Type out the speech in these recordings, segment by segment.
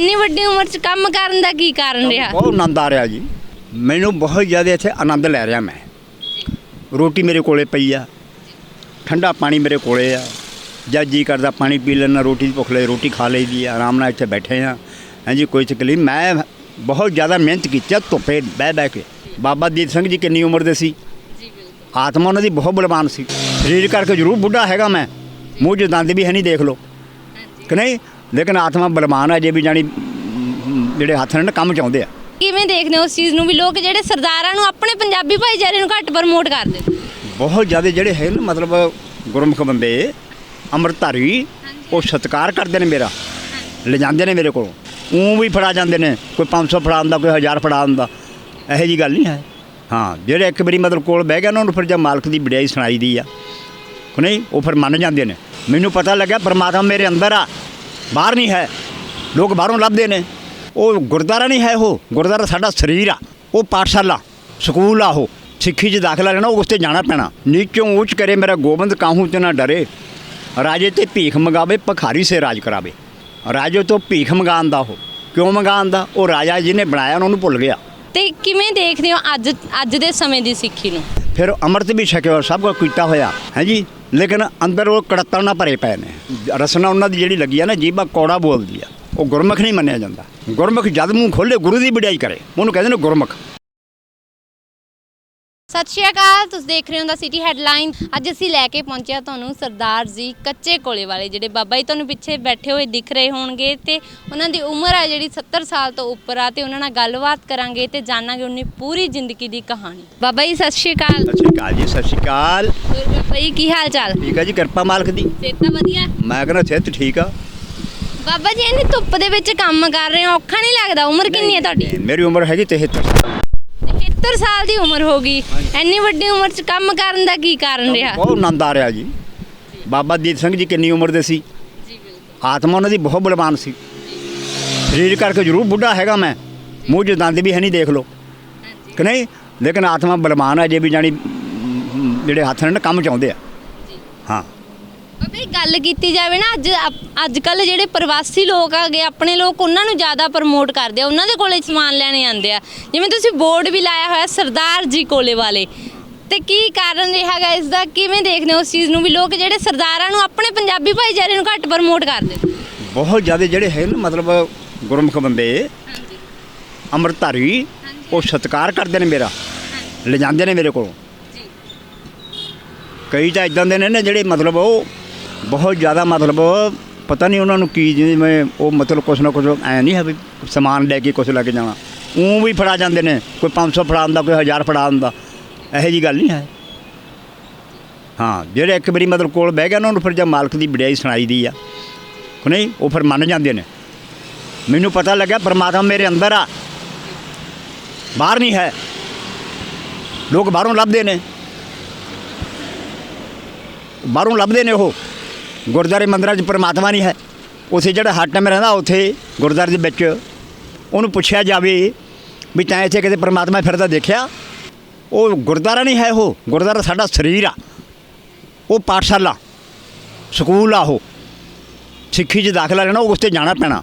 ਇੰਨੀ ਵੱਡੀ ਉਮਰ 'ਚ ਕੰਮ ਕਰਨ ਦਾ ਕੀ ਕਾਰਨ ਰਿਹਾ? ਬਹੁਤ ਆਨੰਦ ਆ ਰਿਹਾ ਜੀ। ਮੈਨੂੰ ਬਹੁਤ ਜ਼ਿਆਦਾ ਇੱਥੇ ਆਨੰਦ ਲੈ ਰਿਹਾ ਮੈਂ। ਰੋਟੀ ਮੇਰੇ ਕੋਲੇ ਪਈ ਆ ਠੰਡਾ ਪਾਣੀ ਮੇਰੇ ਕੋਲੇ ਆ ਜਦ ਜੀ ਕਰਦਾ ਪਾਣੀ ਪੀ ਲੈਣਾ ਰੋਟੀ ਦੀ ਭੁੱਖ ਲੱਗੇ ਰੋਟੀ ਖਾ ਲਈਦੀ ਆ ਆਰਾਮ ਨਾਲ ਇੱਥੇ ਬੈਠੇ ਆ। ਹਾਂਜੀ ਕੋਈ ਤਕਲੀਫ ਮੈਂ ਬਹੁਤ ਜ਼ਿਆਦਾ ਮਿਹਨਤ ਕੀਤੀ ਆ ਧੁੱਪੇ ਬਹਿ ਬਹਿ ਕੇ। ਬਾਬਾ ਦੀਪ ਸਿੰਘ ਜੀ ਕਿੰਨੀ ਉਮਰ ਦੇ ਸੀ? ਆਤਮਾ ਉਹਨਾਂ ਦੀ ਬਹੁਤ ਬਲਵਾਨ ਸੀ। ਸਰੀਰ ਕਰਕੇ ਜ਼ਰੂਰ ਬੁੱਢਾ ਹੈਗਾ ਮੈਂ। ਮੂੰਹ 'ਚ ਦੰਦ ਵੀ ਹੈ ਨਹੀਂ ਦੇਖ ਲਓ। ਕਿ ਨਹੀਂ? ਲੇਕਿਨ ਆਤਮਾ ਬਲਵਾਨ ਆ ਜੇ ਵੀ ਜਾਣੀ ਅਮ, ਜਿਹੜੇ ਹੱਥ ਨਾਲ ਨਾ ਕੰਮ ਚਾਹੁੰਦੇ ਆ। ਕਿਵੇਂ ਦੇਖਦੇ ਹੋ ਉਸ ਚੀਜ਼ ਨੂੰ ਵੀ ਲੋਕ ਜਿਹੜੇ ਸਰਦਾਰਾਂ ਨੂੰ ਆਪਣੇ ਪੰਜਾਬੀ ਭਾਈਚਾਰੇ ਨੂੰ ਘੱਟ ਪ੍ਰਮੋਟ ਕਰਦੇ ਬਹੁਤ ਜ਼ਿਆਦਾ ਜਿਹੜੇ ਹੈ ਨਾ ਮਤਲਬ ਗੁਰਮੁਖ ਬੰਦੇ ਅੰਮ੍ਰਿਤਧਾਰੀ ਉਹ ਸਤਿਕਾਰ ਕਰਦੇ ਨੇ ਮੇਰਾ। ਲੈ ਜਾਂਦੇ ਨੇ ਮੇਰੇ ਕੋਲੋਂ। ਉਹ ਵੀ ਫੜਾ ਜਾਂਦੇ ਨੇ ਕੋਈ 500 ਫੜਾ ਦਿੰਦਾ ਕੋਈ 1000 ਫੜਾ ਦਿੰਦਾ। ਇਹੋ ਜੀ ਗੱਲ ਨਹੀਂ ਹੈ। ਹਾਂ ਜਿਹੜੇ ਇੱਕ ਵਾਰੀ ਮਤਲਬ ਕੋਲ ਬਹਿ ਗਏ ਉਹਨਾਂ ਨੂੰ ਫਿਰ ਜਦ ਮਾਲਕ ਦੀ ਵਡਿਆਈ ਸੁਣਾਈ ਦੀ ਆ। ਕਿ ਨਹੀਂ ਉਹ ਫਿਰ ਮੰਨ ਜਾਂਦੇ ਨੇ। ਮੈਨੂੰ ਪਤਾ ਲੱਗਿਆ ਪਰਮਾਤਮਾ ਮੇਰੇ ਅੰਦਰ ਆ। ਬਾਹਰ ਨਹੀਂ ਹੈ। ਲੋਕ ਬਾਹਰੋਂ ਲੱਭਦੇ ਨੇ। ਉਹ ਗੁਰਦੁਆਰਾ ਨਹੀਂ ਹੈ ਉਹ। ਗੁਰਦੁਆਰਾ ਸਾਡਾ ਸਰੀਰ ਆ। ਉਹ ਪਾਠਸ਼ਾਲਾ, ਸਕੂਲ ਆ ਉਹ। ਸਿੱਖੀ 'ਚ ਦਾਖਲਾ ਲੈਣਾ ਉਸ ਤੇ ਜਾਣਾ ਪੈਣਾ। ਨੀਚੋਂ ਉੱਚ ਕਰੇ ਮੇਰਾ ਗੋਬਿੰਦ ਕਾਹੂ ਤੇ ਨਾ ਡਰੇ। ਰਾਜੇ ਤੇ ਭੀਖ ਮੰਗਾਵੇ, ਭਖਾਰੀ ਸੇ ਰਾਜ ਕਰਾਵੇ। ਰਾਜੇ ਤੋਂ ਭੀਖ ਮੰਗਾਉਣ ਉਹ। ਕਿਉਂ ਮੰਗਾਉਣ ਉਹ ਰਾਜਾ ਜਿਹਨੇ ਬਣਾਇਆ ਉਹਨੂੰ ਭੁੱਲ ਗਿਆ। ਤੇ ਕਿਵੇਂ ਦੇਖਦੇ ਹੋ ਅੱਜ ਅੱਜ ਦੇ ਸਮੇਂ ਦੀ ਸਿੱਖੀ ਨੂੰ? ਫਿਰ ਅੰਮ੍ਰਿਤ ਵੀ ਛਕਿਆ ਹੋਇਆ, ਸਭ ਕੁਝ ਕੀਤਾ ਹੋਇਆ ਹੈ ਜੀ? ਲੇਕਿਨ ਅੰਦਰ ਉਹ ਕੜੱਤਣ ਨਾਲ ਭਰੇ ਪਏ ਨੇ। ਰਸਨਾ ਉਹਨਾਂ ਦੀ ਜਿਹੜੀ ਲੱਗੀ ਆ ਨਾ ਜੀਬਾ ਕੌੜਾ ਬੋਲਦੀ ਆ। ਉਹ ਗੁਰਮੁਖ ਨਹੀਂ ਮੰਨਿਆ ਜਾਂਦਾ। ਗੁਰਮੁਖ ਜਦ ਮੂੰਹ ਖੋਲੇ ਗੁਰੂ ਦੀ ਵਡਿਆਈ ਕਰੇ। ਉਹਨੂੰ ਕਹਿੰਦੇ ਨੇ ਗੁਰਮੁਖ। ਸਤਿ ਸ਼੍ਰੀ ਅਕਾਲ ਤੁਸੀਂ ਦੇਖ ਰਹੇ ਹੋ ਦਾ ਸਿਟੀ ਹੈਡਲਾਈਨ ਅੱਜ ਅਸੀਂ ਲੈ ਕੇ ਪਹੁੰਚੇ ਹਾਂ ਤੁਹਾਨੂੰ ਸਰਦਾਰ ਜੀ ਕੱਚੇ ਕੋਲੇ ਵਾਲੇ ਜਿਹੜੇ ਬਾਬਾ ਜੀ ਤੁਹਾਨੂੰ ਪਿੱਛੇ ਬੈਠੇ ਹੋਏ ਦਿਖ ਰਹੇ ਹੋਣਗੇ ਤੇ ਉਹਨਾਂ ਦੀ ਉਮਰ ਹੈ ਜਿਹੜੀ 70 ਸਾਲ ਤੋਂ ਉੱਪਰ ਆ ਤੇ ਉਹਨਾਂ ਨਾਲ ਗੱਲਬਾਤ ਕਰਾਂਗੇ ਤੇ ਜਾਣਾਂਗੇ ਉਹਨਾਂ ਦੀ ਪੂਰੀ ਜ਼ਿੰਦਗੀ ਦੀ ਕਹਾਣੀ। ਬਾਬਾ ਜੀ ਸਤਿ ਸ਼੍ਰੀ ਅਕਾਲ। ਸਤਿ ਸ਼੍ਰੀ ਅਕਾਲ ਜੀ ਸਤਿ ਸ਼੍ਰੀ ਅਕਾਲ। ਹੋਰ ਬਾਬਾ ਜੀ ਕੀ ਹਾਲ ਚਾਲ ਠੀਕ ਆ ਜੀ ਕਿਰਪਾ ਮਾਲਕ ਦੀ। ਸਿਹਤ ਤਾਂ ਵਧੀਆ? ਮੈਂ ਕਹਿੰਦਾ ਸਿਹਤ ਠੀਕ ਆ। ਬਾਬਾ ਜੀ ਇੰਨੀ ਧੁੱਪ ਦੇ ਵਿੱਚ ਕੰਮ ਕਰ ਰਹੇ ਹੋ ਔਖਾ ਨਹੀਂ ਲੱਗਦਾ? ਉਮਰ ਕਿੰਨੀ ਹੈ ਤੁਹਾਡੀ? ਮੇਰੀ ਉਮਰ ਹੈਗੀ 73 73 ਸਾਲ ਦੀ ਉਮਰ ਹੋ ਗਈ। ਇੰਨੀ ਵੱਡੀ ਉਮਰ 'ਚ ਕੰਮ ਕਰਨ ਦਾ ਕੀ ਕਾਰਨ ਰਿਹਾ? ਬਹੁਤ ਆਨੰਦ ਆ ਰਿਹਾ ਜੀ। ਬਾਬਾ ਦੀਪ ਸਿੰਘ ਜੀ ਕਿੰਨੀ ਉਮਰ ਦੇ ਸੀ? ਜੀ ਬਿਲਕੁਲ। ਆਤਮਾ ਉਹਨਾਂ ਦੀ ਬਹੁਤ ਬਲਵਾਨ ਸੀ। ਸਰੀਰ ਕਰਕੇ ਜ਼ਰੂਰ ਬੁੱਢਾ ਹੈਗਾ ਮੈਂ। ਮੂੰਹ 'ਚ ਦੰਦ ਵੀ ਹੈ ਨਹੀਂ ਦੇਖ ਲਓ। ਕਿ ਨਹੀਂ? ਲੇਕਿਨ ਆਤਮਾ ਬਲਵਾਨ ਆ ਜੇ ਵੀ ਜਾਣੀ ਅਮ, ਜਿਹੜੇ ਹੱਥ ਨਾ ਕੰਮ ਚਾਹੁੰਦੇ ਆ। ਹਾਂ। ਜੀ ਗੱਲ ਕੀਤੀ ਜਾਵੇ ਨਾ ਅੱਜ ਅੱਜ ਕੱਲ ਜਿਹੜੇ ਪ੍ਰਵਾਸੀ ਲੋਕ ਆਗੇ ਆਪਣੇ ਲੋਕ ਉਹਨਾਂ ਨੂੰ ਜ਼ਿਆਦਾ ਪ੍ਰਮੋਟ ਕਰਦੇ ਆ ਉਹਨਾਂ ਦੇ ਕੋਲੇ ਸਮਾਨ ਲੈਣੇ ਆਉਂਦੇ ਆ। ਜਿਵੇਂ ਤੁਸੀਂ ਬੋਰਡ ਵੀ ਲਾਇਆ ਹੋਇਆ ਸਰਦਾਰ ਜੀ ਕੋਲੇ ਵਾਲੇ। ਤੇ ਕੀ ਕਾਰਨ ਰਿਹਾ ਹੈਗਾ ਇਸ ਦਾ? ਕਿਵੇਂ ਦੇਖਦੇ ਹੋ ਉਸ ਚੀਜ਼ ਨੂੰ ਵੀ? ਲੋਕ ਜਿਹੜੇ ਸਰਦਾਰਾਂ ਨੂੰ ਆਪਣੇ ਪੰਜਾਬੀ ਭਾਈਚਾਰੇ ਨੂੰ ਘੱਟ ਪ੍ਰਮੋਟ ਕਰਦੇ ਬਹੁਤ ਜ਼ਿਆਦਾ ਜਿਹੜੇ ਹੈ ਨਾ ਮਤਲਬ ਗੁਰਮੁਖ ਬੰਦੇ ਅੰਮ੍ਰਿਤਧਾਰੀ ਉਹ ਸਤਿਕਾਰ ਕਰਦੇ ਨੇ ਮੇਰਾ। ਲੈ ਜਾਂਦੇ ਨੇ ਮੇਰੇ ਕੋਲੋਂ। ਕਈ ਤਾਂ ਇਦਾਂ ਦੇ ਨੇ ਨਾ ਜਿਹੜੇ ਮਤਲਬ ਉਹ ਬਹੁਤ ਜ਼ਿਆਦਾ ਮਤਲਬ ਪਤਾ ਨਹੀਂ ਉਹਨਾਂ ਨੂੰ ਕੀ ਜਿਵੇਂ ਉਹ ਮਤਲਬ ਕੁਛ ਨਾ ਕੁਛ ਐ ਨਹੀਂ ਹੈ ਵੀ ਸਮਾਨ ਲੈ ਕੇ ਕੁਛ ਲੈ ਕੇ ਜਾਣਾ। ਉਹ ਵੀ ਫੜਾ ਜਾਂਦੇ ਨੇ, ਕੋਈ 500 ਫੜਾ ਦਿੰਦਾ, ਕੋਈ 1000 ਫੜਾ ਦਿੰਦਾ। ਇਹੋ ਜੀ ਗੱਲ ਨਹੀਂ ਹੈ। ਹਾਂ, ਜਿਹੜੇ ਇੱਕ ਵਾਰੀ ਮਤਲਬ ਕੋਲ ਬਹਿ ਗਿਆ ਉਹਨਾਂ ਨੂੰ ਫਿਰ ਜਦ ਮਾਲਕ ਦੀ ਵਡਿਆਈ ਸੁਣਾਈ ਦੀ ਆ। ਕਿ ਨਹੀਂ, ਉਹ ਫਿਰ ਮੰਨ ਜਾਂਦੇ ਨੇ। ਮੈਨੂੰ ਪਤਾ ਲੱਗਿਆ ਪਰਮਾਤਮਾ ਮੇਰੇ ਅੰਦਰ ਆ। ਬਾਹਰ ਨਹੀਂ ਹੈ। ਲੋਕ ਬਾਹਰੋਂ ਲੱਭਦੇ ਨੇ। ਬਾਹਰੋਂ ਲੱਭਦੇ ਨੇ ਉਹ। ਗੁਰਦੁਆਰੇ ਮੰਦਰਾਂ 'ਚ ਪਰਮਾਤਮਾ ਨਹੀਂ ਹੈ। ਉਥੇ ਜਿਹੜਾ ਹੱਟ ਮੈਂ ਰਹਿੰਦਾ, ਉਥੇ ਗੁਰਦੁਆਰੇ ਦੇ ਵਿੱਚ ਉਹਨੂੰ ਪੁੱਛਿਆ ਜਾਵੇ ਵੀ ਤੈਂ ਇੱਥੇ ਕਿਤੇ ਪਰਮਾਤਮਾ ਫਿਰਦਾ ਦੇਖਿਆ? ਉਹ ਗੁਰਦੁਆਰਾ ਨਹੀਂ ਹੈ ਉਹ, ਗੁਰਦੁਆਰਾ ਸਾਡਾ ਸਰੀਰ ਆ। ਉਹ ਪਾਠਸ਼ਾਲਾ, ਸਕੂਲ ਆ ਉਹ। ਸਿੱਖੀ 'ਚ ਦਾਖਲਾ ਲੈਣਾ ਉਸ ਤੇ ਜਾਣਾ ਪੈਣਾ।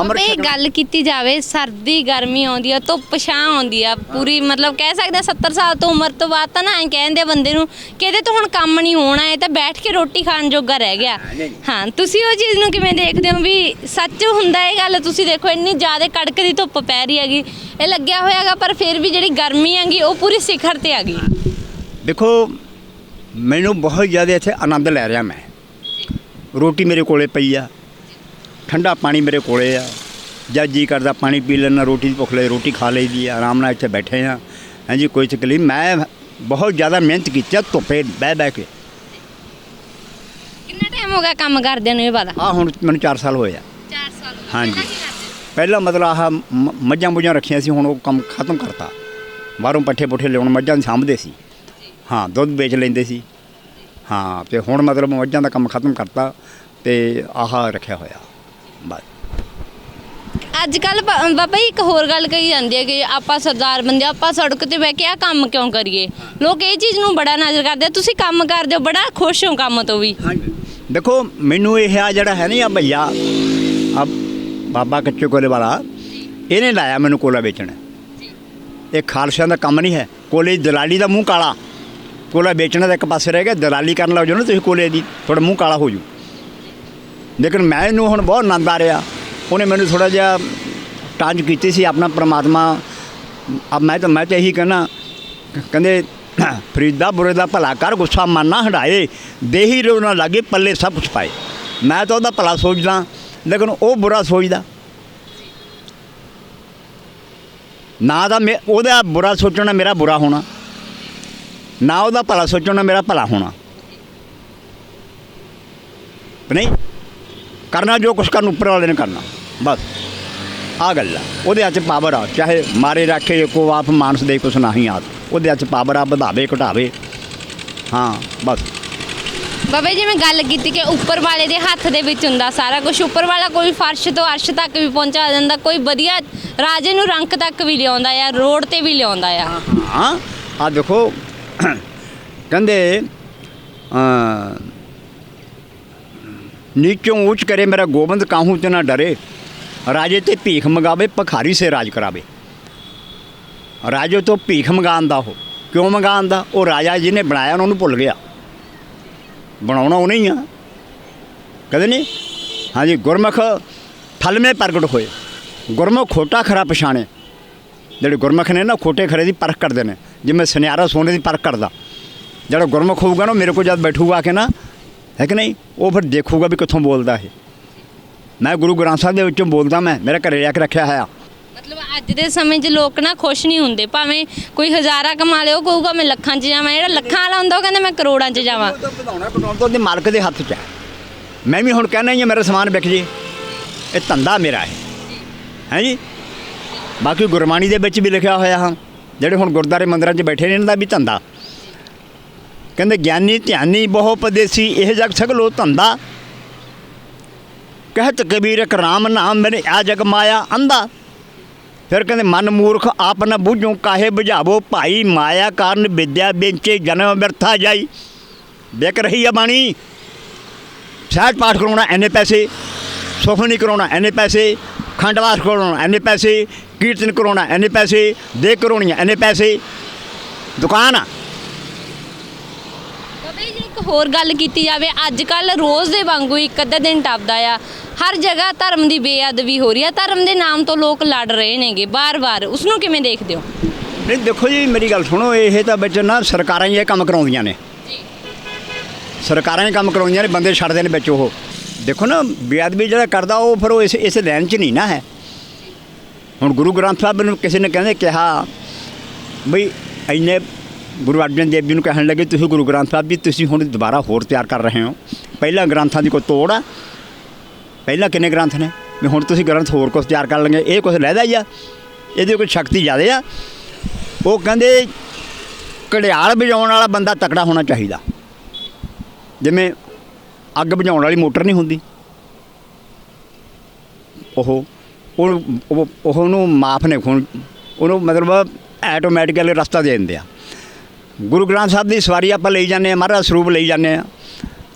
ਅਮਰ ਇਹ ਛਕਣਾ- ਗੱਲ ਕੀਤੀ ਜਾਵੇ ਸਰਦੀ ਗਰਮੀ ਆਉਂਦੀ ਆ ਧੁੱਪ ਛਾਂ ਆਉਂਦੀ ਆ ਪੂਰੀ ਮਤਲਬ ਕਹਿ ਸਕਦੇ ਆ 70 ਸਾਲ ਤੋਂ ਉਮਰ ਤੋਂ ਬਾਅਦ ਤਾਂ ਨਾ ਐਂ ਕਹਿੰਦੇ ਆ ਬੰਦੇ ਨੂੰ ਕਿ ਇਹਦੇ ਤੋਂ ਹੁਣ ਕੰਮ ਨਹੀਂ ਹੋਣਾ ਇਹ ਤਾਂ ਬੈਠ ਕੇ ਰੋਟੀ ਖਾਣ ਜੋਗਾ ਰਹਿ ਗਿਆ। ਨਹੀਂ। ਹਾਂ ਤੁਸੀਂ ਉਹ ਚੀਜ਼ ਨੂੰ ਕਿਵੇਂ ਦੇਖਦੇ ਹੋ ਵੀ ਸੱਚ ਹੁੰਦਾ ਇਹ ਗੱਲ? ਤੁਸੀਂ ਦੇਖੋ ਇੰਨੀ ਜ਼ਿਆਦਾ ਕੜਕਦੀ ਧੁੱਪ ਪੈ ਰਹੀ ਹੈਗੀ ਇਹ ਲੱਗਿਆ ਹੋਇਆਗਾ ਪਰ ਫਿਰ ਵੀ ਜਿਹੜੀ ਗਰਮੀ ਹੈਗੀ ਉਹ ਪੂਰੀ ਸਿਖਰ ਤੇ ਆ ਗਈ ਦੇਖੋ ਮੈਨੂੰ ਬਹੁਤ ਜ਼ਿਆਦਾ ਇੱਥੇ ਆਨੰਦ ਲੈ ਰਿਹਾ ਮੈਂ। ਰੋਟੀ ਮੇਰੇ ਕੋਲੇ ਪਈ ਆ। ਠੰਡਾ ਪਾਣੀ ਮੇਰੇ ਕੋਲੇ ਆ। ਜਦ ਜੀ ਕਰਦਾ ਪਾਣੀ ਪੀ ਲੈਣਾ ਰੋਟੀ ਦੀ ਭੁੱਖ ਲੱਗੇ ਰੋਟੀ ਖਾ ਲਈਦੀ ਆ ਆਰਾਮ ਨਾਲ ਇੱਥੇ ਬੈਠੇ ਆ। ਹਾਂਜੀ ਕੋਈ ਤਕਲੀਫ ਮੈਂ ਬਹੁਤ ਜ਼ਿਆਦਾ ਮਿਹਨਤ ਕੀਤੀ ਆ ਧੁੱਪੇ ਬਹਿ ਬਹਿ ਕੇ। ਕਿੰਨਾ ਟਾਈਮ ਹੋ ਗਿਆ ਕੰਮ ਕਰਦੇ ਨੂੰ ਇਹ ਪਤਾ ਆ ਹੁਣ ਮੈਨੂੰ 4 ਸਾਲ ਹੋਏ ਆ। 4 ਸਾਲ ਹੋ ਹਾਂਜੀ। ਪਹਿਲਾਂ ਮਤਲਬ ਆਹ ਮੱਝਾਂ ਮੁੱਝਾਂ ਰੱਖੀਆਂ ਸੀ ਹੁਣ ਉਹ ਕੰਮ ਖਤਮ ਕਰਤਾ। ਬਾਹਰੋਂ ਪੱਠੇ ਪੁੱਠੇ ਲਿਆਉਣ ਮੱਝਾਂ ਨੂੰ ਸਾਂਭਦੇ ਸੀ। ਹਾਂ ਦੁੱਧ ਵੇਚ ਲੈਂਦੇ ਸੀ। ਹਾਂ ਤੇ ਹੁਣ ਮਤਲਬ ਮੱਝਾਂ ਦਾ ਕੰਮ ਖਤਮ ਕਰਤਾ ਤੇ ਆਹ ਰੱਖਿਆ ਹੋਇਆ। ਬਸ ਅੱਜ ਕੱਲ ਬਾਬਾ ਜੀ ਇੱਕ ਹੋਰ ਗੱਲ ਕਹੀ ਜਾਂਦੀ ਹੈ ਕਿ ਆਪਾਂ ਸਰਦਾਰ ਬੰਦੇ ਹਾਂ, ਆਪਾਂ ਸੜਕ ਤੇ ਬਹਿ ਕੇ ਆ ਕੰਮ ਕਿਉਂ ਕਰੀਏ? ਲੋਕ ਇਹ ਚੀਜ਼ ਨੂੰ ਬੜਾ ਨਜ਼ਰ ਕਰਦੇ ਆ ਤੁਸੀਂ ਕੰਮ ਕਰਦੇ ਹੋ ਬੜਾ ਖੁਸ਼ ਹੋ ਕੰਮ ਤੋਂ ਵੀ। ਹਾਂਜੀ। ਦੇਖੋ ਮੈਨੂੰ ਇਹ ਆ ਜਿਹੜਾ ਹੈ ਨਹੀਂ ਆ ਭਈਆ ਆ ਬਾਬਾ ਕੱਚੇ ਕੋਲੇ ਵਾਲਾ ਇਹਨੇ ਲਾਇਆ ਮੈਨੂੰ ਕੋਲਾ ਵੇਚਣ। ਇਹ ਖਾਲਸਿਆਂ ਦਾ ਕੰਮ ਨਹੀਂ ਹੈ ਕੋਲੇ ਦੀ ਦਲਾਲੀ ਦਾ ਮੂੰਹ ਕਾਲਾ। ਕੋਲਾ ਵੇਚਣਾ ਤਾਂ ਇੱਕ ਪਾਸੇ ਰਹਿ ਗਿਆ ਦਲਾਲੀ ਕਰਨ ਲੱਗ ਜਾਓ ਨਾ ਤੁਸੀਂ ਕੋਲੇ ਦੀ ਤੁਹਾਡਾ ਮੂੰਹ ਕਾਲਾ ਹੋ ਜੂ ਲੇਕਿਨ ਮੈਂ ਇਹਨੂੰ ਹੁਣ ਬਹੁਤ ਆਨੰਦ ਆ ਰਿਹਾ। ਉਹਨੇ ਮੈਨੂੰ ਥੋੜਾ ਜਿਹਾ ਟਾਂਜ ਕੀਤੀ ਸੀ ਆਪਣਾ ਪ੍ਰਮਾਤਮਾ। ਅਬ ਮੈਂ ਤਾਂ ਮੈਂ ਤਾਂ ਇਹੀ ਕਹਿਣਾ, ਕਹਿੰਦੇ, ਫਰੀਦਾ ਬੁਰੇ ਦਾ ਭਲਾ ਕਰ, ਗੁੱਸਾ ਮਨ ਨਾ ਹਟਾਏ। ਦੇਹੀ ਰੋ ਨਾ ਲਾਗੇ, ਪੱਲੇ ਸਭ ਕੁਝ ਪਾਏ। ਮੈਂ ਤਾਂ ਉਹਦਾ ਭਲਾ ਸੋਚਦਾ, ਲੇਕਿਨ ਉਹ ਬੁਰਾ ਸੋਚਦਾ। ਨਾ ਦਾ ਉਹਦਾ ਬੁਰਾ ਸੋਚਣਾ ਮੇਰਾ ਬੁਰਾ ਹੋਣਾ। ਨਾ ਉਹਦਾ ਭਲਾ ਸੋਚਣਾ ਮੇਰਾ ਭਲਾ ਹੋਣਾ। ਨਹੀਂ। ਕਰਨਾ ਜੋ ਕੁਛ ਕਰਨ ਉੱਪਰ ਵਾਲੇ ਨੇ ਕਰਨਾ। ਬਸ। ਆ ਗੱਲ ਆ। ਉਹਦੇ ਹੱਥ 'ਚ ਪਾਵਰ ਆ। ਚਾਹੇ ਮਾਰੇ ਰੱਖੇ ਕੋ ਆਪ ਮਾਨਸ ਦੇ ਕੁਛ ਨਹੀਂ ਆਤ ਉਹਦੇ ਹੱਥ 'ਚ ਪਾਵਰ ਆ ਵਧਾਵੇ ਘਟਾਵੇ। ਹਾਂ ਬਸ। ਬਾਬਾ ਜੀ ਜਿਵੇਂ ਗੱਲ ਕੀਤੀ ਕਿ ਉੱਪਰ ਵਾਲੇ ਦੇ ਹੱਥ ਦੇ ਵਿੱਚ ਹੁੰਦਾ ਸਾਰਾ ਕੁਝ ਉੱਪਰ ਵਾਲਾ ਕੋਈ ਫਰਸ਼ ਤੋਂ ਅਰਸ਼ ਤੱਕ ਵੀ ਪਹੁੰਚਾ ਜਾਂਦਾ ਕੋਈ ਵਧੀਆ ਰਾਜੇ ਨੂੰ ਰੰਕ ਤੱਕ ਵੀ ਲਿਆਉਂਦਾ ਆ ਰੋਡ ਤੇ ਵੀ ਲਿਆਉਂਦਾ ਆ। ਹਾਂ ਆ ਦੇਖੋ। ਕਹਿੰਦੇ ਨੀਚੋਂ ਉੱਚ ਕਰੇ ਮੇਰਾ ਗੋਬਿੰਦ, ਕਾਹੂ ਤੇ ਨਾ ਡਰੇ? ਰਾਜੇ ਤੇ ਭੀਖ ਮੰਗਾਵੇ, ਭਖਾਰੀ ਸੇ ਰਾਜ ਕਰਾਵੇ। ਰਾਜੇ ਤੋਂ ਭੀਖ ਮੰਗਾਉਂਦਾ ਉਹ। ਕਿਉਂ ਮੰਗਾਉਂਦਾ? ਉਹ ਰਾਜਾ ਜਿਹਨੇ ਬਣਾਇਆ ਉਹਨੂੰ ਭੁੱਲ ਗਿਆ। ਬਣਾਉਣਾ ਉਹਨੇ ਹੀ ਆ। ਕਦੇ ਨਹੀਂ? ਹਾਂਜੀ, ਗੁਰਮੁਖ ਫਲਮੇ ਪ੍ਰਗਟ ਹੋਏ। ਗੁਰਮੁਖ ਖੋਟਾ ਖਰਾ ਪਛਾਣੇ। ਜਿਹੜੇ ਗੁਰਮੁਖ ਨੇ ਨਾ, ਖੋਟੇ ਖਰੇ ਦੀ ਪਰਖ ਕਰਦੇ ਨੇ। ਜਿਵੇਂ ਸੁਨਿਆਰਾ ਸੋਨੇ ਦੀ ਪਰਖ ਕਰਦਾ। ਜਿਹੜਾ ਗੁਰਮੁਖ ਹੋਊਗਾ ਨਾ ਮੇਰੇ ਕੋਲ ਜਦ ਬੈਠੂਗਾ ਆ ਕੇ ਨਾ ਹੈ ਕਿ ਨਹੀਂ? ਉਹ ਫਿਰ ਦੇਖੂਗਾ ਵੀ ਕਿੱਥੋਂ ਬੋਲਦਾ ਇਹ। ਮੈਂ ਗੁਰੂ ਗ੍ਰੰਥ ਸਾਹਿਬ ਦੇ ਵਿੱਚੋਂ ਬੋਲਦਾ ਮੈਂ ਮੇਰੇ ਘਰੇ ਆ ਕੇ ਰੱਖਿਆ ਹੋਇਆ। ਮਤਲਬ ਅੱਜ ਦੇ ਸਮੇਂ 'ਚ ਲੋਕ ਨਾ ਖੁਸ਼ ਨਹੀਂ ਹੁੰਦੇ। ਭਾਵੇਂ ਕੋਈ ਹਜ਼ਾਰਾਂ ਕਮਾ ਲਿਓ ਕਹੂਗਾ ਮੈਂ ਲੱਖਾਂ 'ਚ ਜਾਵਾਂ ਜਿਹੜਾ ਲੱਖਾਂ ਵਾਲਾ ਹੁੰਦਾ ਉਹ ਕਹਿੰਦਾ ਮੈਂ ਕਰੋੜਾਂ 'ਚ ਜਾਵਾਂ। ਵਧਾਉਣਾ ਘਟਾਉਣਾ ਤਾਂ ਉਹਦੇ ਮਾਲਕ ਦੇ ਹੱਥ 'ਚ ਹੈ। ਮੈਂ ਵੀ ਹੁਣ ਕਹਿਣਾ ਹੀ ਹੈ ਮੇਰਾ ਸਮਾਨ ਵਿਕ ਜੇ। ਇਹ ਧੰਦਾ ਮੇਰਾ ਹੈ। ਹੈ ਜੀ? ਬਾਕੀ ਗੁਰਬਾਣੀ ਦੇ ਵਿੱਚ ਵੀ ਲਿਖਿਆ ਹੋਇਆ ਹਾਂ ਜਿਹੜੇ ਹੁਣ ਗੁਰਦਾਰੇ ਮੰਦਿਰਾਂ 'ਚ ਬੈਠੇ ਨੇ ਇਹਨਾਂ ਦਾ ਵੀ ਧੰਦਾ। ਕਹਿੰਦੇ ਗਿਆਨੀ ਧਿਆਨੀ ਬਹੁ ਪਦੇਸੀ, ਇਹ ਜਗ ਸਗਲੋ ਧੰਦਾ। ਕਹਿਤ ਕਬੀਰ ਇੱਕ ਰਾਮ ਨਾਮ, ਮੇਰੇ ਆ ਜਗ ਮਾਇਆ ਅੰਧਾ। ਫਿਰ ਕਹਿੰਦੇ, ਮਨ ਮੂਰਖ, ਆਪ ਨ ਬੂਝੋ, ਕਾਹੇ ਬੁਝਾਵੋ ਭਾਈ? ਮਾਇਆ ਕਾਰਨ ਵਿਦਿਆ ਬੇਂਚੇ, ਜਨਮ ਵਿਰਥਾ ਜਾਈ। ਵਿਕ ਰਹੀ ਆ ਬਾਣੀ। ਸਹਿਜ ਪਾਠ ਕਰਾਉਣਾ ਐਨੇ ਪੈਸੇ ਸੁਖਮਨੀ ਕਰਾਉਣਾ ਐਨੇ ਪੈਸੇ, ਖੰਡਵਾਸ ਕਰਾਉਣਾ ਐਨੇ ਪੈਸੇ, ਕੀਰਤਨ ਕਰਾਉਣਾ ਐਨੇ ਪੈਸੇ ਦੇ ਕਰਾਉਣੀਆਂ ਐਨੇ ਪੈਸੇ। ਦੁਕਾਨ ਆ ਹੋਰ ਗੱਲ ਕੀਤੀ ਜਾਵੇ ਅੱਜ ਕੱਲ ਰੋਜ਼ ਦੇ ਵਾਂਗੂ ਇੱਕ ਅੱਧਾ ਦਿਨ ਟੱਪਦਾ ਆ। ਹਰ ਜਗ੍ਹਾ ਧਰਮ ਦੀ ਬੇਅਦਬੀ ਹੋ ਰਹੀ ਆ। ਧਰਮ ਦੇ ਨਾਮ ਤੋਂ ਲੋਕ ਲੜ ਰਹੇ ਨੇਗੇ ਬਾਰ-ਬਾਰ। ਉਸ ਨੂੰ ਕਿਵੇਂ ਦੇਖਦੇ ਹੋ? ਨਹੀਂ ਦੇਖੋ ਜੀ ਮੇਰੀ ਗੱਲ ਸੁਣੋ ਇਹ ਤਾਂ ਵਿੱਚ ਨਾ ਸਰਕਾਰਾਂ ਹੀ ਇਹ ਕੰਮ ਕਰਾਉਂਦੀਆਂ ਨੇ। ਜੀ। ਸਰਕਾਰਾਂ ਹੀ ਕੰਮ ਕਰਾਉਂਦੀਆਂ ਨੇ ਬੰਦੇ ਛੱਡਦੇ ਨੇ ਵਿੱਚ ਉਹ। ਦੇਖੋ ਨਾ ਬੇਅਦਬੀ ਜਿਹੜਾ ਕਰਦਾ ਉਹ ਫਿਰ ਉਹ ਇਸ ਇਸ ਲਾਈਨ 'ਚ ਨਹੀਂ ਨਾ ਹੈ। ਹੁਣ ਗੁਰੂ ਗ੍ਰੰਥ ਸਾਹਿਬ ਨੂੰ ਕਿਸੇ ਨੇ ਕਹਿੰਦੇ ਕਿਹਾ ਬਈ ਇੰਨੇ ਗੁਰੂ ਅਰਜਨ ਦੇਵ ਜੀ ਨੂੰ ਕਹਿਣ ਲੱਗੇ, ਤੁਸੀਂ ਗੁਰੂ ਗ੍ਰੰਥ ਸਾਹਿਬ ਜੀ, ਤੁਸੀਂ ਹੁਣ ਦੁਬਾਰਾ ਹੋਰ ਤਿਆਰ ਕਰ ਰਹੇ ਹੋ। ਪਹਿਲਾਂ ਗ੍ਰੰਥਾਂ ਦੀ ਕੋਈ ਤੋੜ ਆ? ਪਹਿਲਾਂ ਕਿੰਨੇ ਗ੍ਰੰਥ ਨੇ? ਵੀ ਹੁਣ ਤੁਸੀਂ ਗ੍ਰੰਥ ਹੋਰ ਕੁਝ ਤਿਆਰ ਕਰ ਲੰਗੇ ਇਹ ਕੁਝ ਲੈਦਾ ਹੀ ਆ। ਇਹਦੀ ਕੋਈ ਸ਼ਕਤੀ ਜ਼ਿਆਦਾ ਆ। ਉਹ ਕਹਿੰਦੇ, ਘੜਿਆਲ ਵਜਾਉਣ ਵਾਲਾ ਬੰਦਾ ਤਕੜਾ ਹੋਣਾ ਚਾਹੀਦਾ। ਜਿਵੇਂ ਅੱਗ ਬੁਝਾਉਣ ਵਾਲੀ ਮੋਟਰ ਨਹੀਂ ਹੁੰਦੀ। ਉਹ ਉਹ ਉਹਨੂੰ ਮਾਫ ਨੇ ਹੁਣ ਉਹਨੂੰ ਮਤਲਬ ਆਟੋਮੈਟਿਕਲੀ ਰਸਤਾ ਦੇ ਦਿੰਦੇ ਆ। ਗੁਰੂ ਗ੍ਰੰਥ ਸਾਹਿਬ ਦੀ ਸਵਾਰੀ ਆਪਾਂ ਲਈ ਜਾਂਦੇ ਆ ਮਹਾਰਾਜ ਸਰੂਪ ਲਈ ਜਾਂਦੇ ਆ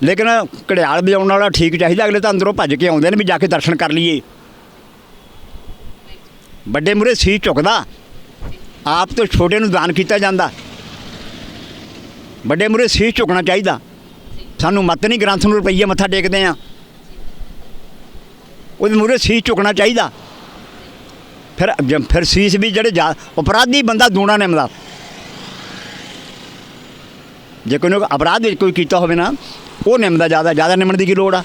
ਲੇਕਿਨ ਘੜਿਆਲ ਵਜਾਉਣ ਵਾਲਾ ਠੀਕ ਚਾਹੀਦਾ, ਅਗਲੇ ਤਾਂ ਅੰਦਰੋਂ ਭੱਜ ਕੇ ਆਉਂਦੇ ਨੇ ਵੀ ਜਾ ਕੇ ਦਰਸ਼ਨ ਕਰ ਲਈਏ। ਵੱਡੇ ਮੂਰੇ ਸੀ ਝੁਕਦਾ, ਆਪ ਤੋਂ ਛੋਟੇ ਨੂੰ ਦਾਨ ਕੀਤਾ ਜਾਂਦਾ। ਵੱਡੇ ਮੂਰੇ ਸੀ ਝੁਕਣਾ ਚਾਹੀਦਾ। ਸਾਨੂੰ ਮਤ ਨਹੀਂ, ਗ੍ਰੰਥ ਨੂੰ ਰੁਪਈਏ ਮੱਥਾ ਟੇਕਦੇ ਆ ਉਹਦੇ ਮੂਰੇ ਸੀ ਝੁਕਣਾ ਚਾਹੀਦਾ। ਫਿਰ ਫਿਰ ਸੀਸ ਵੀ ਜਿਹੜੇ ਜਾ ਅਪਰਾਧੀ ਬੰਦਾ ਦੂਣਾ ਨੇ ਨਿਮਦਾ। ਜੇ ਕੋਈ ਨੂੰ ਅਪਰਾਧ ਵਿੱਚ ਕੋਈ ਕੀਤਾ ਹੋਵੇ ਨਾ, ਉਹ ਨਿਮਦਾ ਜ਼ਿਆਦਾ ਜ਼ਿਆਦਾ ਨਿਮਣ ਦੀ ਕੀ ਲੋੜ ਆ?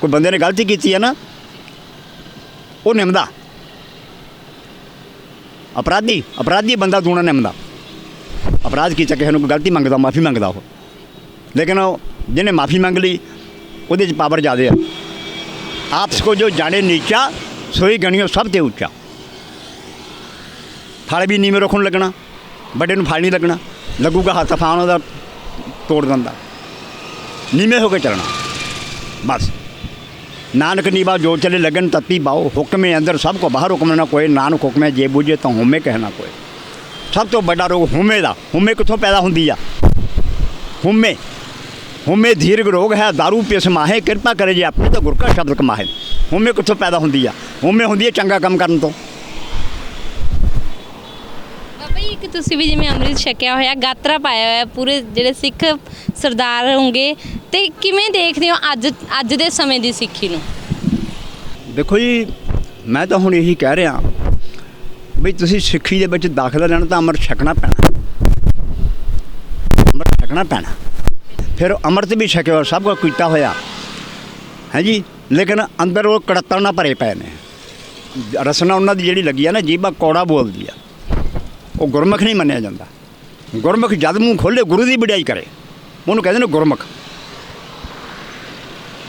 ਕੋਈ ਬੰਦੇ ਨੇ ਗਲਤੀ ਕੀਤੀ ਹੈ ਨਾ, ਉਹ ਨਿਮਦਾ। ਅਪਰਾਧੀ ਅਪਰਾਧੀ ਬੰਦਾ ਦੂਣਾ ਨਿਮਦਾ। ਅਪਰਾਧ ਕੀਤਾ ਕਿਸੇ ਨੂੰ ਗਲਤੀ ਮੰਗਦਾ, ਮਾਫੀ ਮੰਗਦਾ ਉਹ। ਲੇਕਿਨ ਉਹ ਜਿਹਨੇ ਮਾਫੀ ਮੰਗ ਲਈ, ਉਹਦੇ 'ਚ ਪਾਵਰ ਜ਼ਿਆਦੇ ਆ। ਆਪਸ ਕੋ ਜੋ ਜਾਣੇ ਨੀਚਾ, ਸੋਈ ਗਣਿਓ ਸਭ ਤੇ ਉੱਚਾ। ਫਲ ਵੀ ਨੀਵੇਂ ਰੱਖਣ ਲੱਗਣਾ। ਵੱਡੇ ਨੂੰ ਫਲ ਨਹੀਂ ਲੱਗਣਾ ਲੱਗੂਗਾ ਹੱਥ ਫਾਨ ਉਹਦਾ ਤੋੜ ਦਿੰਦਾ ਨੀਵੇਂ ਹੋ ਕੇ ਚੱਲਣਾ ਬਸ ਨਾਨਕ ਨੀਵਾ ਜੋ ਚਲੇ ਲਗਨ ਤਤੀ ਬਾਓ ਹੁਕਮੇ ਅੰਦਰ ਸਭ ਕੋ ਬਾਹਰ ਹੁਕਮ ਨਾ ਕੋਈ ਨਾਨਕ ਹੁਕਮੇ ਜੇ ਬੁਝੇ ਤਾਂ ਹੁਮੇ ਕਹਿਣਾ ਕੋਈ ਸਭ ਤੋਂ ਵੱਡਾ ਰੋਗ ਹੁਮੇ ਦਾ ਹੁਮੇ ਕਿੱਥੋਂ ਪੈਦਾ ਹੁੰਦੀ ਆ ਹੁਮੇ ਹੁਮੇ ਧੀਰਗ ਰੋਗ ਹੈ दारू ਪਿਸ ਮਾਹੇ ਕਿਰਪਾ ਕਰੇ ਜੀ ਆਪਣੇ ਤਾਂ ਗੁਰ ਕਾ ਸ਼ਬਦ ਕਮਾਹੇ ਹੁਮੇ ਕਿੱਥੋਂ ਪੈਦਾ ਹੁੰਦੀ ਆ ਹੁਮੇ ਹੁੰਦੀ ਹੈ ਚੰਗਾ ਕੰਮ ਕਰਨ ਤੋਂ ਬਾਬਾ ਜੀ ਇੱਕ ਤੁਸੀਂ ਵੀ ਜਿਵੇਂ ਅੰਮ੍ਰਿਤ ਛਕਿਆ ਹੋਇਆ, ਗਾਤਰਾ ਪਾਇਆ ਹੋਇਆ, ਪੂਰੇ ਜਿਹੜੇ ਸਿੱਖ ਸਰਦਾਰ ਹੋਣਗੇ, ਤੇ ਕਿਵੇਂ ਦੇਖਦੇ ਹੋ ਅੱਜ ਅੱਜ ਦੇ ਸਮੇਂ ਦੀ ਸਿੱਖੀ ਨੂੰ? ਦੇਖੋ ਜੀ, ਮੈਂ ਤਾਂ ਹੁਣ ਇਹੀ ਕਹਿ ਰਿਹਾ ਵੀ ਤੁਸੀਂ ਸਿੱਖੀ ਦੇ ਵਿੱਚ ਦਾਖਲਾ ਲੈਣਾ ਤਾਂ ਅੰਮ੍ਰਿਤ ਛਕਣਾ ਪੈਣਾ। ਅੰਮ੍ਰਿਤ ਛਕਣਾ ਪੈਣਾ। ਫਿਰ ਅੰਮ੍ਰਿਤ ਵੀ ਛਕਿਆ, ਸਭ ਕੁਝ ਕੀਤਾ ਹੋਇਆ। ਹੈ ਜੀ, ਲੇਕਿਨ ਅੰਦਰ ਉਹ ਕੜੱਤਣ ਨਾਲ ਭਰੇ ਪਏ ਨੇ। ਰਸਨਾ ਉਹਨਾਂ ਦੀ ਜਿਹੜੀ ਲੱਗੀ ਆ ਨਾ, ਜੀਭਾ ਕੌੜਾ ਬੋਲਦੀ ਆ। ਉਹ ਗੁਰਮੁਖ ਨਹੀਂ ਮੰਨਿਆ ਜਾਂਦਾ। ਗੁਰਮੁਖ ਜਦ ਮੂੰਹ ਖੋਲੇ ਗੁਰੂ ਦੀ ਵਡਿਆਈ ਕਰੇ, ਉਹਨੂੰ ਕਹਿੰਦੇ ਨੇ ਗੁਰਮੁਖ।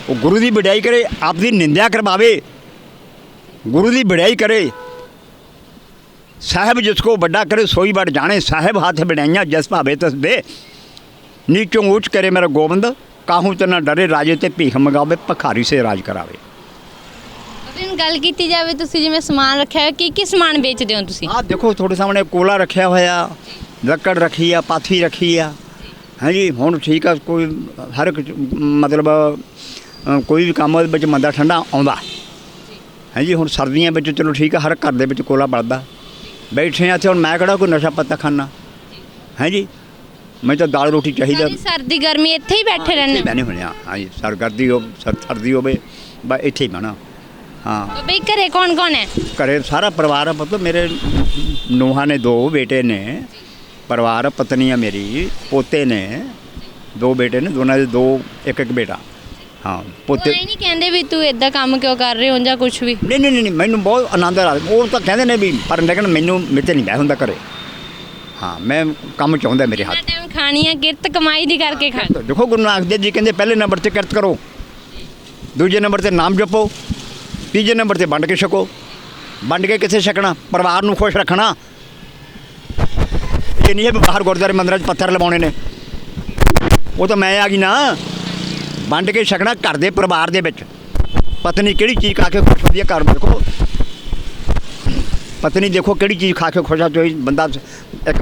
ਉਹ ਗੁਰੂ ਦੀ ਵਡਿਆਈ ਕਰੇ ਆਪ ਦੀ ਨਿੰਦਿਆ ਕਰਵਾਵੇ, ਗੁਰੂ ਦੀ ਵਡਿਆਈ ਕਰੇ। ਸਾਹਿਬ ਜਿਸ ਕੋ ਵੱਡਾ ਕਰੇ, ਸੋਈ ਵੱਡ ਜਾਣੇ। ਸਾਹਿਬ ਹੱਥ ਬਣਾਈਆਂ ਜਸ ਭਾਵੇ ਤਸ ਦੇ। ਨੀਚੋਂ ਉੱਚ ਕਰੇ ਮੇਰਾ ਗੋਬਿੰਦ, ਕਾਹੂ ਤੇ ਨਾ ਡਰੇ, ਰਾਜੇ ਤੇ ਭੀਖ ਮੰਗਾਵੇ, ਭਖਾਰੀ ਸੇ ਰਾਜ ਕਰਾਵੇ। ਜੀ ਗੱਲ ਕੀਤੀ ਜਾਵੇ ਤੁਸੀਂ ਜਿਵੇਂ ਸਮਾਨ ਰੱਖਿਆ ਹੋਇਆ ਕੀ ਕੀ ਸਮਾਨ ਵੇਚਦੇ ਹੋ ਤੁਸੀਂ? ਆਹ ਦੇਖੋ ਤੁਹਾਡੇ ਸਾਹਮਣੇ ਕੋਲਾ ਰੱਖਿਆ ਹੋਇਆ ਲੱਕੜ ਰੱਖੀ ਆ ਪਾਥੀ ਰੱਖੀ ਆ। ਹਾਂਜੀ ਹੁਣ ਠੀਕ ਆ ਕੋਈ ਹਰ ਇੱਕ ਮਤਲਬ ਅ, ਕੋਈ ਵੀ ਕੰਮ ਉਹਦੇ ਵਿੱਚ ਮੰਦਾ ਠੰਡਾ ਆਉਂਦਾ। ਹਾਂਜੀ ਹੁਣ ਸਰਦੀਆਂ ਵਿੱਚ ਚਲੋ ਠੀਕ ਆ ਹਰ ਘਰ ਦੇ ਵਿੱਚ ਕੋਲਾ ਬਲਦਾ। ਬੈਠੇ ਆ ਤੇ ਹੁਣ ਮੈਂ ਕਿਹੜਾ ਕੋਈ ਨਸ਼ਾ ਪੱਤਾ ਖਾਣਾ ਹਾਂਜੀ ਮੈਂ ਤਾਂ ਦਾਲ ਰੋਟੀ ਚਾਹੀਦਾ। ਸਾਰੀ ਸਰਦੀ ਗਰਮੀ ਇੱਥੇ ਹੀ ਬੈਠੇ ਰਹਿੰਦੇ ਹੋ? ਬੈਨੇ ਹੋਣੇ ਆ। ਹਾਂਜੀ ਸਰਗਰਦੀ ਹੋ ਸਰ ਸਰਦੀ ਹੋਵੇ ਬਸ ਇੱਥੇ ਹੀ ਬਣਾ ਹਾਂ। ਜੀ ਘਰੇ ਕੌਣ ਕੌਣ ਹੈ? ਘਰੇ ਸਾਰਾ ਪਰਿਵਾਰ ਆ ਪੁੱਤ ਮੇਰੇ ਨੂੰਹਾਂ ਨੇ ਦੋ ਬੇਟੇ ਨੇ ਪਰਿਵਾਰ ਆ, ਪਤਨੀ ਆ ਮੇਰੀ ਪੋਤੇ ਨੇ ਦੋ ਬੇਟੇ ਨੇ ਦੋਨਾਂ ਦੇ ਦੋ ਇੱਕ ਇੱਕ ਬੇਟਾ। ਹਾਂ ਉਹ ਪੋਤੇ ਇਹ ਨਹੀਂ ਕਹਿੰਦੇ ਵੀ ਤੂੰ ਇਦਾਂ ਕੰਮ ਕਿਉਂ ਕਰ ਰਹੇ ਹੋ ਜਾਂ ਕੁਝ ਵੀ? ਨਹੀਂ ਨਹੀਂ ਨਹੀਂ ਮੈਨੂੰ ਬਹੁਤ ਆਨੰਦ ਆ ਉਹ ਤਾਂ ਕਹਿੰਦੇ ਨੇ ਵੀ ਪਰ ਲੇਕਿਨ ਮੈਨੂੰ ਮੇਤੇ ਨਹੀਂ ਬਹਿ ਹੁੰਦਾ ਘਰੇ। ਹਾਂ ਮੈਂ ਕੰਮ ਚਾਹੁੰਦਾ ਮੇਰੇ ਹੱਥ। ਟਾਈਮ ਖਾਣੀ ਹੈ ਕਿਰਤ ਕਮਾਈ ਦੀ ਕਰਕੇ ਖਾਣੀ। ਦੇਖੋ ਗੁਰੂ ਨਾਨਕ ਦੇਵ ਜੀ ਕਹਿੰਦੇ ਪਹਿਲੇ ਨੰਬਰ ਤੇ ਕਿਰਤ ਕਰੋ। ਦੂਜੇ ਨੰਬਰ ਤੇ ਨਾਮ ਜਪੋ। ਤੀਜੇ ਨੰਬਰ ਤੇ ਵੰਡ ਕੇ ਛਕੋ। ਵੰਡ ਕੇ ਕਿੱਥੇ ਛਕਣਾ? ਪਰਿਵਾਰ ਨੂੰ ਖੁਸ਼ ਰੱਖਣਾ। ਇਹ ਨਹੀਂ ਹੈ ਬਾਹਰ ਗੁਰਦੁਆਰੇ ਮੰਦਰਾਂ 'ਚ ਪੱਥਰ ਲਵਾਉਣੇ ਨੇ। ਉਹ ਤਾਂ ਮੈਂ ਆ ਗਈ ਨਾ। ਵੰਡ ਕੇ ਛਕਣਾ ਘਰ ਦੇ ਪਰਿਵਾਰ ਦੇ ਵਿੱਚ। ਪਤਨੀ ਕਿਹੜੀ ਚੀਜ਼ ਖਾ ਕੇ ਖੁਸ਼ ਹੁੰਦੀ ਹੈ ਘਰ ਦੇਖੋ। ਪਤਨੀ ਦੇਖੋ ਕਿਹੜੀ ਚੀਜ਼ ਖਾ ਕੇ ਖੁਸ਼ ਹੋਈ ਬੰਦਾ ਇੱਕ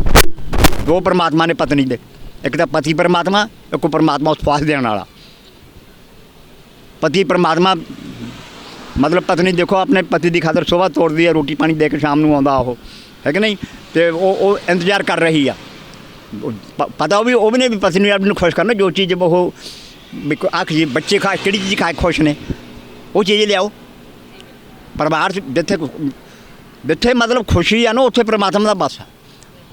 ਦੋ ਪਰਮਾਤਮਾ ਨੇ ਪਤਨੀ ਦੇ। ਇੱਕ ਤਾਂ ਪਤੀ ਪਰਮਾਤਮਾ, ਇੱਕ ਪਰਮਾਤਮਾ ਉਸ ਫਾਸ ਦੇਣ ਵਾਲਾ। ਪਤੀ ਪਰਮਾਤਮਾ ਮਤਲਬ ਪਤਨੀ ਦੇਖੋ, ਆਪਣੇ ਪਤੀ ਦੀ ਖਾਤਰ ਸਵੇਰ ਤੋੜਦੀ ਹੈ ਰੋਟੀ ਪਾਣੀ ਦੇ ਕੇ ਸ਼ਾਮ ਨੂੰ ਆਉਂਦਾ ਉਹ, ਹੈ ਕਿ ਨਹੀਂ? ਤੇ ਉਹ ਉਹ ਇੰਤਜ਼ਾਰ ਕਰ ਰਹੀ ਆ। ਪਤਾ ਉਹ ਵੀ ਉਹ ਵੀ ਨੇ ਵੀ ਪਤੀ ਨੂੰ ਆਪਣੀ ਖੁਸ਼ ਕਰਨਾ, ਜੋ ਚੀਜ਼ ਉਹ ਆਖ ਜੀ ਬੱਚੇ ਖਾ, ਕਿਹੜੀ ਚੀਜ਼ ਖਾ ਕੇ ਖੁਸ਼ ਨੇ? ਉਹ ਚੀਜ਼ ਲਿਆਓ। ਪਰਿਵਾਰ 'ਚ ਜਿੱਥੇ ਜਿੱਥੇ ਮਤਲਬ ਖੁਸ਼ੀ ਆ ਨਾ, ਉੱਥੇ ਪ੍ਰਮਾਤਮਾ ਦਾ ਬਸ ਆ।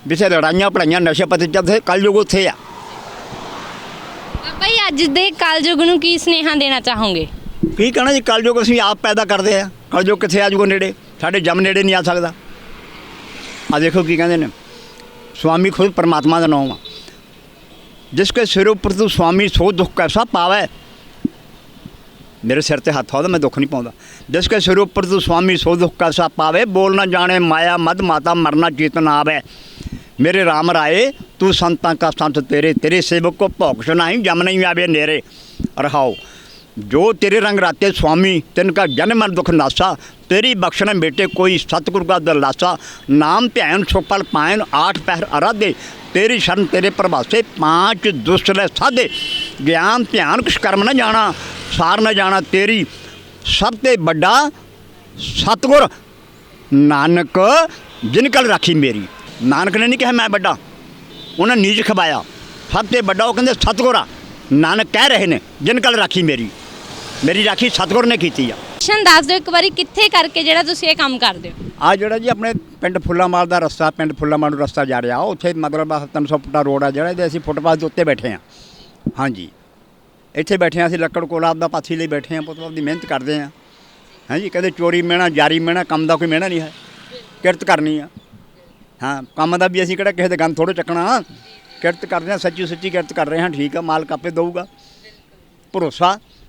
ਜਿੱਥੇ ਲੜਾਈਆਂ ਪੜਾਈਆਂ ਨਸ਼ੇ ਪੱਤੇ ਜਿੱਥੇ ਕਲਯੁਗ ਉੱਥੇ ਆ। ਬਾਬਾ ਅੱਜ ਦੇ ਕਲਯੁਗ ਨੂੰ ਕੀ ਸਨੇਹਾ ਦੇਣਾ ਚਾਹੋਗੇ? ਕੀ ਕਹਿਣਾ ਜੀ ਕਲਯੁਗ ਅਸੀਂ ਆਪ ਪੈਦਾ ਕਰਦੇ ਆ ਕਲਯੁਗ ਕਿੱਥੇ ਆ ਜੂਗਾ ਨੇੜੇ, ਸਾਡੇ ਜਮ ਨੇੜੇ ਨਹੀਂ ਆ ਸਕਦਾ। ਆ ਦੇਖੋ ਕੀ ਕਹਿੰਦੇ ਨੇ, ਸਵਾਮੀ ਖੁਦ ਪਰਮਾਤਮਾ ਦਾ ਨਾਮ ਆ। ਜਿਸ ਕੇ ਸਿਰ ਉੱਪਰ ਤੂੰ ਸਵਾਮੀ ਸੋ ਦੁੱਖ ਕੈਸਾ ਪਾਵੇ। ਮੇਰੇ ਸਿਰ ਤੇ ਹੱਥ ਆਉਦਾ ਮੈਂ ਦੁੱਖ ਨਹੀਂ ਪਾਉਂਦਾ। ਜਿਸ ਕੇ ਸਿਰ ਉੱਪਰ ਤੂੰ ਸਵਾਮੀ ਸੋ ਦੁੱਖ ਕੈਸਾ ਪਾਵੇ, ਬੋਲ ਨਾ ਜਾਣੇ ਮਾਇਆ ਮਦ, ਮਾਤਾ ਮਰਨਾ ਚੇਤਨ ਆਵੇ। ਮੇਰੇ RAM ਰਾਏ, ਤੂੰ ਸੰਤਾਂ ਕਾ ਸੰਤ ਤੇਰੇ ਤੇਰੇ ਸੇਵਕ ਕੋ ਭੌਕਸ਼ ਸੁਨਾਈ ਜਮ ਨਹੀਂ ਆਵੇ ਨੇਰੇ। ਰਹਾਓ। ਜੋ ਤੇਰੇ ਰੰਗ ਰਾਤੇ ਸੁਆਮੀ, ਤਿਨ ਕਾ ਜਨ ਮਨ ਦੁਖ ਨਾਸਾ, ਤੇਰੀ ਬਖਸ਼ਣ ਬੇਟੇ ਕੋਈ ਸਤਿਗੁਰ ਕਾ ਦਲਾਸਾ ਨਾਮ ਧਿਆਨ ਸੁਪਲ ਪਾਇਨ ਆਠ ਪਹਿਰ ਅਰਾਧੇ, ਤੇਰੀ ਸ਼ਰਨ ਤੇਰੇ ਪ੍ਰਭਾਸੇ ਪਾਂਚ ਦੁਸਰੇ ਸਾਧੇ। ਗਿਆਨ, ਧਿਆਨ, ਕੁਛ ਕਰਮ ਨਾ ਜਾਣਾ, ਸਾਰ ਨਾ ਜਾਣਾ ਤੇਰੀ। ਸਭ ਤੇ ਵੱਡਾ ਸਤਿਗੁਰ ਨਾਨਕ, ਜਿਨ ਕਲ ਰਾਖੀ ਮੇਰੀ। ਨਾਨਕ ਨੇ ਨਹੀਂ ਕਿਹਾ ਮੈਂ ਵੱਡਾ, ਉਹਨਾਂ ਨੀਚ ਖਵਾਇਆ। ਸਭ ਤੇ ਵੱਡਾ ਉਹ ਕਹਿੰਦੇ ਸਤਿਗੁਰ ਆ। ਨਾਨਕ ਕਹਿ ਰਹੇ ਨੇ, ਜਿਨ ਕਲ ਰਾਖੀ ਮੇਰੀ। ਮੇਰੀ ਰਾਖੀ ਸਤਿਗੁਰ ਨੇ ਕੀਤੀ ਆ। ਸ਼ਨ ਦੱਸ ਦਿਓ ਇੱਕ ਵਾਰੀ ਕਿੱਥੇ ਕਰਕੇ ਜਿਹੜਾ ਤੁਸੀਂ ਇਹ ਕੰਮ ਕਰਦੇ ਹੋ? ਆ ਜਿਹੜਾ ਜੀ ਆਪਣੇ ਪਿੰਡ ਫੁੱਲਾਮਾਲ ਦਾ ਰਸਤਾ ਪਿੰਡ ਫੁੱਲਾਮਾਲ ਨੂੰ ਰਸਤਾ ਜਾ ਰਿਹਾ ਉੱਥੇ ਮਤਲਬ ਆਹ 300 ਫੁੱਟਾ ਰੋਡ ਆ ਜਿਹੜਾ ਇਹਦੇ ਅਸੀਂ ਫੁੱਟਪਾਥ ਦੇ ਉੱਤੇ ਬੈਠੇ ਆ। ਹਾਂਜੀ। ਇੱਥੇ ਬੈਠੇ ਆ ਅਸੀਂ ਲੱਕੜ ਕੋਲਾ ਆਪਦਾ ਪਾਥੀ ਲਈ ਬੈਠੇ ਆ ਪੁੱਤ ਆਪਦੀ ਮਿਹਨਤ ਕਰਦੇ ਆ। ਹਾਂਜੀ ਕਦੇ ਚੋਰੀ ਮਿਹਣਾ ਜਾਰੀ ਮਿਹਣਾ ਕੰਮ ਦਾ ਕੋਈ ਮਿਹਣਾ ਨਹੀਂ ਹੈ। ਕਿਰਤ ਕਰਨੀ ਆ। ਹਾਂ ਕੰਮ ਦਾ ਵੀ ਅਸੀਂ ਕਿਹੜਾ ਕਿਸੇ ਦੇ ਗੰਦ ਥੋੜ੍ਹੇ ਚੱਕਣਾ। ਕਿਰਤ ਕਰਦੇ ਆ ਸੱਚੀ ਸੁੱਚੀ ਕਿਰਤ ਕਰ ਰਹੇ ਹਾਂ ਠੀਕ ਆ ਮਾਲਕ ਆਪੇ ਦਊਗਾ। ਭਰੋਸਾ।